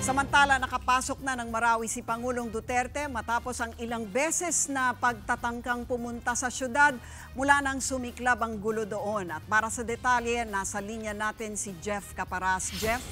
Samantala, nakapasok na ng Marawi si Pangulong Duterte matapos ang ilang beses na pagtatangkang pumunta sa syudad mula nang sumiklab ang gulo doon. At para sa detalye, nasa linya natin si Jeff Caparas. Jeff?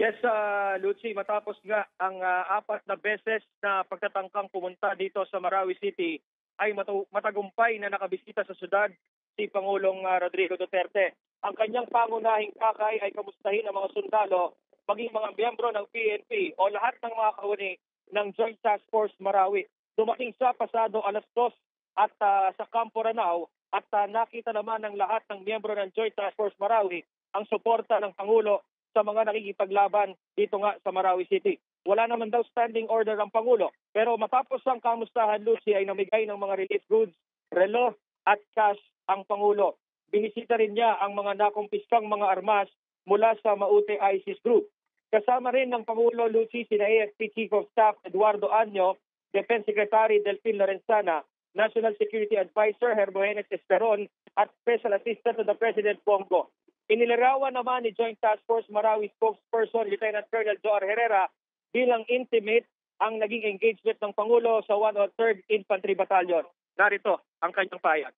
Yes, uh, Lucy, matapos nga ang uh, apat na beses na pagtatangkang pumunta dito sa Marawi City ay matagumpay na nakabisita sa syudad si Pangulong uh, Rodrigo Duterte. Ang kanyang pangunahing kakay ay kamustahin ang mga sundalo, maging mga miyembro ng PNP o lahat ng mga kauni ng Joint Task Force Marawi. Dumating sa pasado alas dos at uh, sa Campo Ranao at uh, nakita naman ng lahat ng miyembro ng Joint Task Force Marawi ang suporta ng Pangulo sa mga nakikipaglaban dito nga sa Marawi City. Wala naman daw standing order ang Pangulo. Pero matapos ang kamustahan, Lucy, ay namigay ng mga relief goods, relo at cash ang Pangulo. Binisita rin niya ang mga nakumpiskang mga armas mula sa Maute ISIS Group. Kasama rin ng Pangulo Lucy sina AFP Chief of Staff Eduardo Anyo, Defense Secretary Delfin Lorenzana, National Security Advisor Herbohenes Esperon at Special Assistant to the President Bongo. Inilarawan naman ni Joint Task Force Marawi spokesperson Lieutenant Colonel Joar Herrera bilang intimate ang naging engagement ng Pangulo sa 103rd Infantry Battalion. Narito ang kanyang payag.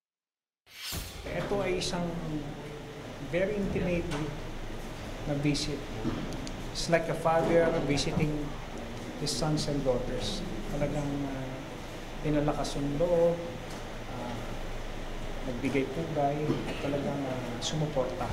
Ito ay isang very intimate na visit. It's like a father visiting his sons and daughters. Talagang uh, pinalakas yung loob, uh, nagbigay pugay, at talagang uh, sumuporta.